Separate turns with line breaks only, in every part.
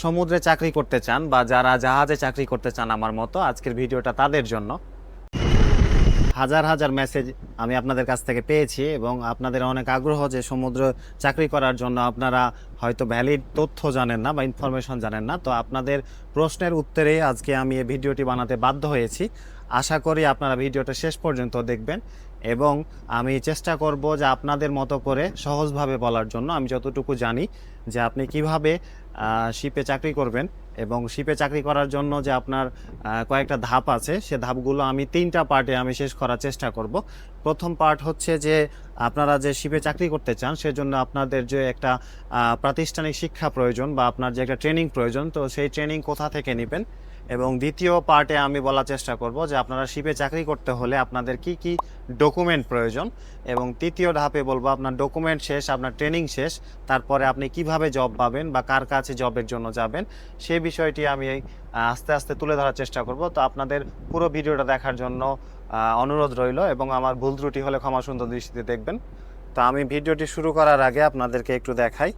সমুদ্রে চাকরি করতে চান বা যারা জাহাজে চাকরি করতে চান আমার মতো, আজকের ভিডিওটা তাদের জন্য। হাজার হাজার মেসেজ আমি আপনাদের কাছ থেকে পেয়েছি এবং আপনাদের অনেক আগ্রহ যে সমুদ্র চাকরি করার জন্য আপনারা হয়তো ভ্যালিড তথ্য জানেন না বা ইনফরমেশন জানেন না। তো আপনাদের প্রশ্নের উত্তরে আজকে আমি এই ভিডিওটি বানাতে বাধ্য হয়েছি। আশা করি আপনারা ভিডিওটা শেষ পর্যন্ত দেখবেন। এবং আমি চেষ্টা করব যে আপনাদের মতো করে সহজভাবে বলার জন্য। আমি যতটুকু জানি যে আপনি কীভাবে শিপে চাকরি করবেন এবং শিপে চাকরি করার জন্য যে আপনার কয়েকটা ধাপ আছে, সে ধাপগুলো আমি তিনটা পার্টে আমি শেষ করার চেষ্টা করব। প্রথম পার্ট হচ্ছে যে আপনারা যে শিপে চাকরি করতে চান, সেজন্য আপনাদের যে একটা প্রাতিষ্ঠানিক শিক্ষা প্রয়োজন বা আপনার যে একটা ট্রেনিং প্রয়োজন, তো সেই ট্রেনিং কোথা থেকে নেবেন? এবং দ্বিতীয় পার্টে আমি বলার চেষ্টা করব যে আপনারা শিপে চাকরি করতে হলে আপনাদের কি কি ডকুমেন্ট প্রয়োজন এবং তৃতীয় ধাপে বলব আপনার ডকুমেন্ট শেষ, আপনার ট্রেনিং শেষ, তারপরে আপনি কীভাবে জব পাবেন বা কার কাছে জবের জন্য যাবেন সেই বিষয়টি আমি আস্তে আস্তে তুলে ধরার চেষ্টা করব। তো আপনাদের পুরো ভিডিওটা দেখার জন্য অনুরোধ রইল এবং আমার ভুল ত্রুটি হলে ক্ষমা সুন্দর দৃষ্টিতে দেখবেন। তো আমি ভিডিওটি শুরু করার আগে আপনাদেরকে একটু দেখাই।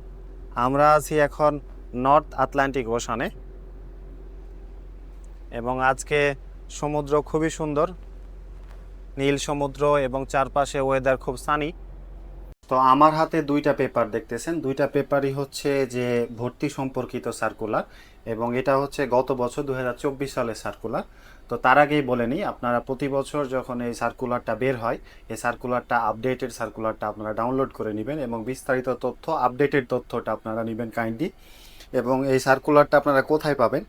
আমরা আছি এখন নর্থ আটলান্টিক ওশানে এবং আজকে সমুদ্র খুবই সুন্দর। নীল সমুদ্র এবং চারপাশে ওয়েদার খুব সানি তো আমার হাতে দুইটা পেপার দেখতেছেন। দুইটা পেপারই হচ্ছে যে ভর্তি সম্পর্কিত সার্কুলার এবং এটা হচ্ছে গত বছর দু সালের সার্কুলার তো তার আগেই বলে নিই, আপনারা প্রতি বছর যখন এই সার্কুলারটা বের হয়, এই সার্কুলারটা আপডেটেড সার্কুলারটা আপনারা ডাউনলোড করে নেবেন এবং বিস্তারিত তথ্য আপডেটেড তথ্যটা আপনারা নেবেন কাইন্ডলি এবং এই সার্কুলারটা আপনারা কোথায় পাবেন?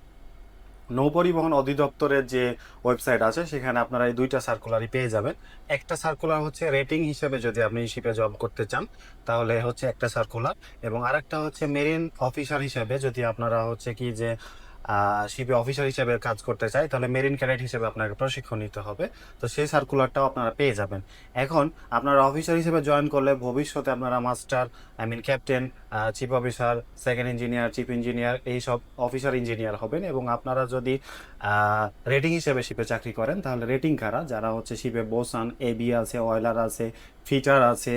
নৌ পরিবহন অধিদপ্তরের যে ওয়েবসাইট আছে, সেখানে আপনারা এই দুইটা সার্কুলারই পেয়ে যাবেন। একটা সার্কুলার হচ্ছে রেটিং হিসেবে যদি আপনি শিপে জব করতে চান, তাহলে হচ্ছে একটা সার্কুলার এবং আরেকটা হচ্ছে মেরিন অফিসার হিসেবে যদি আপনারা হচ্ছে কি যে শিপে অফিসার হিসেবে কাজ করতে চাই তাহলে মেরিন ক্যাডেট হিসেবে আপনাকে প্রশিক্ষণ নিতে হবে। তো সেই সার্কুলারটাও আপনারা পেয়ে যাবেন। এখন আপনারা অফিসার হিসেবে জয়েন করলে ভবিষ্যতে আপনারা master I mean captain chief officer second engineer chief engineer এই সব অফিসার ইঞ্জিনিয়ার হবেন এবং আপনারা যদি রেটিং হিসেবে শিপে চাকরি করেন, তাহলে রেটিং কারা? যারা হচ্ছে শিপে বোসান এবি আছে অয়েলার আছে ফিটার আছে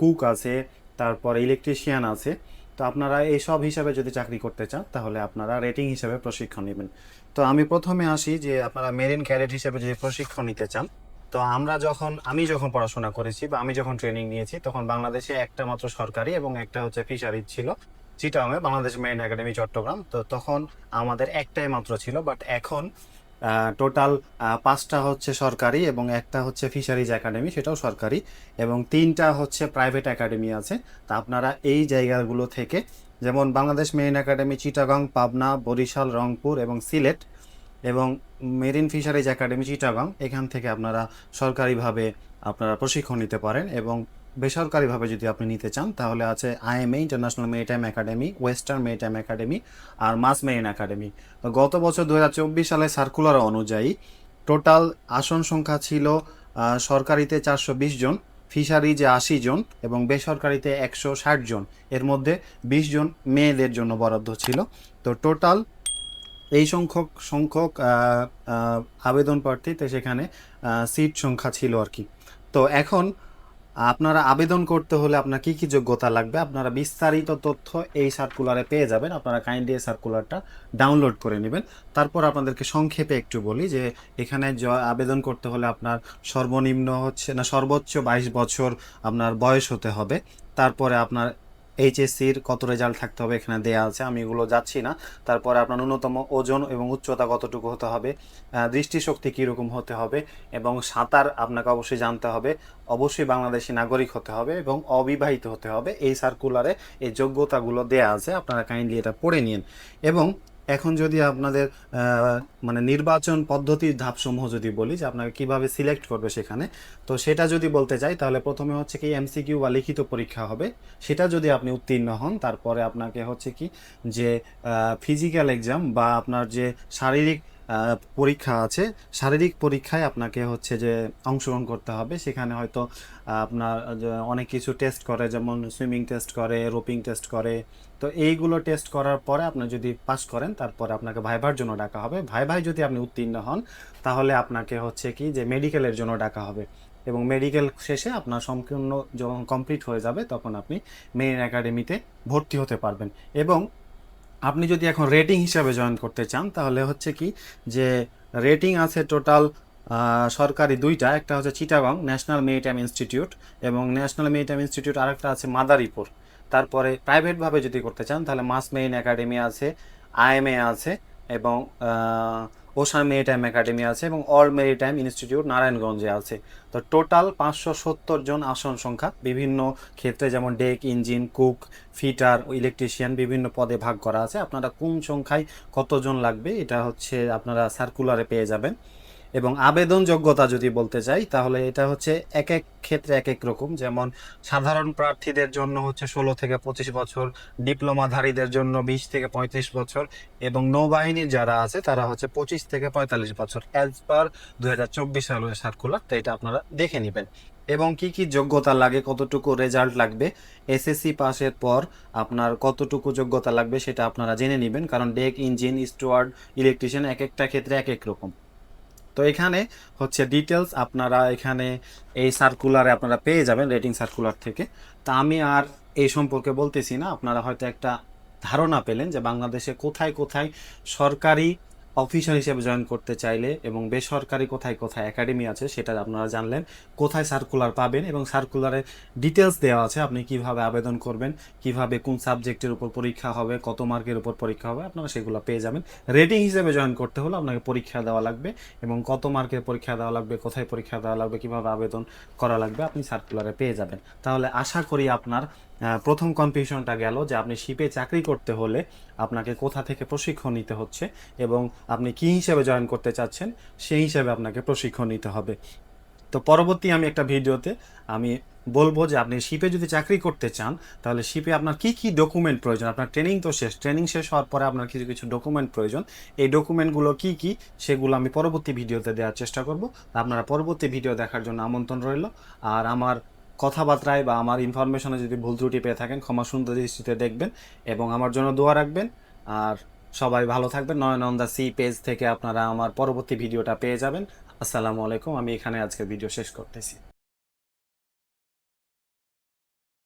কুক আছে, তারপর ইলেকট্রিশিয়ান আছে। তো আপনারা এই সব হিসাবে যদি চাকরি করতে চান, তাহলে আপনারা রেটিং হিসাবে প্রশিক্ষণ নেবেন। তো আমি প্রথমে আসি যে আপনারা মেরিন ক্যাডেট হিসাবে যদি প্রশিক্ষণ নিতে চান, তো আমরা যখন, আমি যখন পড়াশোনা করেছি বা আমি যখন ট্রেনিং নিয়েছি, তখন বাংলাদেশে একটা মাত্র সরকারি এবং একটা হচ্ছে ফিশারিজ ছিল। চিটাংয়ে বাংলাদেশ মেরিন একাডেমি চট্টগ্রাম। তো তখন আমাদের একটাই মাত্র ছিল বাট এখন টোটাল পাঁচটা হচ্ছে সরকারি এবং একটা হচ্ছে ফিশারিজ একাডেমি সেটাও সরকারি। এবং তিনটা হচ্ছে প্রাইভেট একাডেমি আছে। তা আপনারা এই জায়গাগুলো থেকে, যেমন বাংলাদেশ মেরিন একাডেমি চিটাগাং, পাবনা, বরিশাল, রংপুর এবং সিলেট এবং মেরিন ফিশারিজ একাডেমি চিটাগাং, এখান থেকে আপনারা সরকারিভাবে আপনারা প্রশিক্ষণ নিতে পারেন এবং বেসরকারিভাবে যদি আপনি নিতে চান, তাহলে আছে IMA international maritime academy, western maritime academy আর মাস মেরিন একাডেমি। তো গত বছর দু হাজার চব্বিশ সালে সার্কুলার অনুযায়ী টোটাল আসন সংখ্যা ছিল সরকারিতে চারশো বিশ জন ফিশারিজে আশি জন এবং বেসরকারিতে একশো ষাট জন। এর মধ্যে বিশ জন মেয়েদের জন্য বরাদ্দ ছিল। তো টোটাল এই সংখ্যক সংখ্যক আবেদন প্রার্থীতে সেখানে সিট সংখ্যা ছিল আর কি। তো এখন আপনারা আবেদন করতে হলে আপনার কি কি যোগ্যতা লাগবে? আপনারা বিস্তারিত তথ্য এই সার্কুলারে পেয়ে যাবেন। আপনারা কাইন্ডলি এই সার্কুলারটা ডাউনলোড করে নেবেন। তারপর আপনাদেরকে সংক্ষেপে একটু বলি যে, এখানে আবেদন করতে হলে আপনার সর্বনিম্ন হচ্ছে, না, সর্বোচ্চ বাইশ বছর আপনার বয়স হতে হবে। তারপরে আপনার এইচএসসির কত রেজাল্ট থাকতে হবে এখানে দেয়া আছে, আমি এগুলো যাচ্ছি না। তারপরে আপনার ন্যূনতম ওজন এবং উচ্চতা কতটুকু হতে হবে দৃষ্টিশক্তি কীরকম হতে হবে এবং সাঁতার আপনাকে অবশ্যই জানতে হবে। অবশ্যই বাংলাদেশি নাগরিক হতে হবে এবং অবিবাহিত হতে হবে। এই সার্কুলারে এই যোগ্যতাগুলো দেয়া আছে, আপনারা কাইন্ডলি এটা পড়ে নিন। এবং এখন যদি আপনাদের মানে নির্বাচন পদ্ধতির ধাপসমূহ যদি বলি, যে আপনাকে কীভাবে সিলেক্ট করবে সেখানে, তো সেটা যদি বলতে চাই, তাহলে প্রথমে হচ্ছে কি এমসিকিউ বা লিখিত পরীক্ষা হবে। সেটা যদি আপনি উত্তীর্ণ হন, তারপরে আপনাকে হচ্ছে কি যে ফিজিক্যাল এক্সাম বা আপনার যে শারীরিক পরীক্ষা আছে। শারীরিক পরীক্ষায় আপনাকে হচ্ছে যে অংশগ্রহণ করতে হবে। সেখানে হয়তো আপনার অনেক কিছু টেস্ট করে, যেমন সুইমিং টেস্ট করে রোপিং টেস্ট করে। তো এইগুলো টেস্ট করার পরে আপনি যদি পাস করেন, তারপরে আপনাকে ভাইভার জন্য ডাকা হবে। ভাই ভাই যদি আপনি উত্তীর্ণ হন, তাহলে আপনাকে হচ্ছে কি যে মেডিকেলের জন্য ডাকা হবে। এবং মেডিকেল শেষে আপনার সম্পূর্ণ যখন কমপ্লিট হয়ে যাবে, তখন আপনি মেরিন একাডেমিতে ভর্তি হতে পারবেন। এবং আপনি যদি এখন রেটিং হিসাবে জয়েন করতে চান, তাহলে হচ্ছে কি যে রেটিং আছে টোটাল সরকারি দুইটা, একটা হচ্ছে চিটাগং ন্যাশনাল মেরিটাইম ইনস্টিটিউট এবং ন্যাশনাল মেরিটাইম ইনস্টিটিউট আরেকটা আছে মাদারীপুর তারপরে প্রাইভেটভাবে যদি করতে চান, তাহলে মাস মেইন একাডেমি আছে আইএমএ আছে এবং ওশান মেরিটাইম একাডেমি আছে এবং অল মেরি টাইম ইনস্টিটিউট নারায়ণগঞ্জে আছে। তো টোটাল পাঁচশো সত্তর জন আসন সংখ্যা বিভিন্ন ক্ষেত্রে যেমন deck, engine, cook, fitter, electrician বিভিন্ন পদে ভাগ করা আছে। আপনারা কোন সংখ্যায় কতজন লাগবে এটা হচ্ছে আপনারা সার্কুলারে পেয়ে যাবেন। এবং আবেদন যোগ্যতা যদি বলতে চাই, তাহলে এটা হচ্ছে এক এক ক্ষেত্রে এক এক রকম। যেমন সাধারণ প্রার্থীদের জন্য হচ্ছে ষোলো থেকে পঁচিশ বছর, ডিপ্লোমাধারীদের জন্য বিশ থেকে পঁয়ত্রিশ বছর এবং নৌবাহিনীর যারা আছে, তারা হচ্ছে পঁচিশ থেকে পঁয়তাল্লিশ বছর অ্যাজ পার দু হাজার চব্বিশ সালের সার্কুলার তো এটা আপনারা দেখে নেবেন। এবং কি কি যোগ্যতা লাগে, কতটুকু রেজাল্ট লাগবে এসএসসি পাসের পর আপনার কতটুকু যোগ্যতা লাগবে, সেটা আপনারা জেনে নেবেন, কারণ ডেক ইঞ্জিন স্টুয়ার্ড ইলেকট্রিশিয়ান এক একটা ক্ষেত্রে এক এক রকম। তো এখানে হচ্ছে ডিটেলস আপনারা এখানে এই সার্কুলারে আপনারা পেয়ে যাবেন রেটিং সার্কুলার থেকে। তা আমি আর এই সম্পর্কে বলতেছি না। আপনারা হয়তো একটা ধারণা পেলেন যে বাংলাদেশে কোথায় কোথায় সরকারি অফিসার হিসেবে জয়েন করতে চাইলে এবং বেসরকারি কোথায় কোথায় একাডেমি আছে সেটা আপনারা জানলেন, কোথায় সার্কুলার পাবেন এবং সার্কুলারে ডিটেলস দেওয়া আছে, আপনি কীভাবে আবেদন করবেন, কীভাবে কোন সাবজেক্টের উপর পরীক্ষা হবে, কত মার্কের উপর পরীক্ষা হবে, আপনারা সেগুলো পেয়ে যাবেন। রেটিং হিসেবে জয়েন করতে হলে আপনাকে পরীক্ষা দেওয়া লাগবে এবং কত মার্কের পরীক্ষা দেওয়া লাগবে, কোথায় পরীক্ষা দেওয়া লাগবে, কীভাবে আবেদন করা লাগবে, আপনি সার্কুলারে পেয়ে যাবেন। তাহলে আশা করি আপনার প্রথম কনফিউশনটা গেল যে আপনি শিপে চাকরি করতে হলে আপনাকে কোথা থেকে প্রশিক্ষণ নিতে হচ্ছে এবং আপনি কি হিসেবে জয়েন করতে চাচ্ছেন, সেই হিসেবে আপনাকে প্রশিক্ষণ নিতে হবে। তো পরবর্তী আমি একটা ভিডিওতে আমি বলব যে আপনি শিপে যদি চাকরি করতে চান, তাহলে শিপে আপনার কি কি ডকুমেন্ট প্রয়োজন? আপনার ট্রেনিং তো শেষ, ট্রেনিং শেষ হওয়ার পরে আপনার কিছু কিছু ডকুমেন্ট প্রয়োজন। এই ডকুমেন্টগুলো কি কি, সেগুলো আমি পরবর্তী ভিডিওতে দেওয়ার চেষ্টা করব। আপনারা পরবর্তী ভিডিও দেখার জন্য আমন্ত্রণ রইল। আর আমার কথাবার্তায় বা আমার ইনফরমেশনে যদি ভুল ত্রুটি পেয়ে থাকেন, ক্ষমা সুন্দর দৃষ্টিতে দেখবেন এবং আমার জন্য দোয়া রাখবেন। আর সবাই ভালো থাকবেন। Nayan on the sea page থেকে আপনারা আমার পরবর্তী ভিডিওটা পেয়ে যাবেন। আসসালামু আলাইকুম। আমি এখানে আজকে ভিডিও শেষ করতেছি।